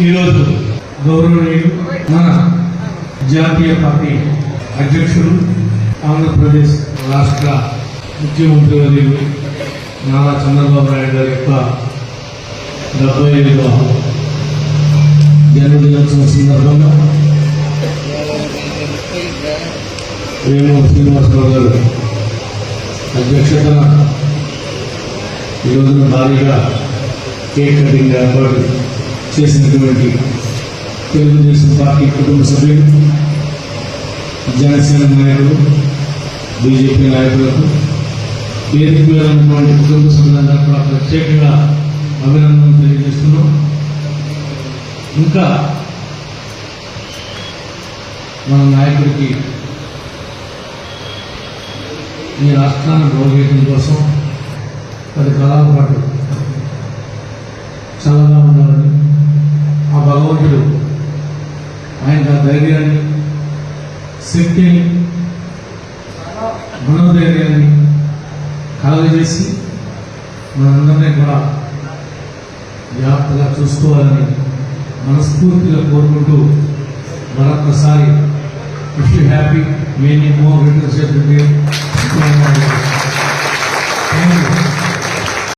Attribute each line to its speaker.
Speaker 1: ఈరోజు గౌరవనీయులు మన జాతీయ పార్టీ అధ్యక్షుడు ఆంధ్రప్రదేశ్ రాష్ట్ర ముఖ్యమంత్రి వర్యులు నారా చంద్రబాబు నాయుడు గారి యొక్క డెబ్బై ఐదవ జన్మదినోత్సవం సందర్భంగా వేణు శ్రీనివాసరావు గారు అధ్యక్షతన ఈరోజున భారీగా కేక్ కటింగ్ ఏర్పాటు చేసినటువంటి తెలుగుదేశం పార్టీ కుటుంబ సభ్యులు జనసేన నాయకులు బీజేపీ నాయకులకు వేదిక మీద ఉన్నటువంటి కుటుంబ సభ్యులందరూ కూడా ప్రత్యేకంగా అభినందనలు తెలియజేస్తున్నాం. ఇంకా మన నాయకుడికి ఈ రాష్ట్రాన్ని బాగుచేయడం కోసం పది కాలాల పాటు ధైర్యాన్ని శక్తిని మనోధైర్యాన్ని కలగజేసి మనందరినీ కూడా జాగ్రత్తగా చూసుకోవాలని మనస్ఫూర్తిగా కోరుకుంటూ మరొకసారి wish happy many more returns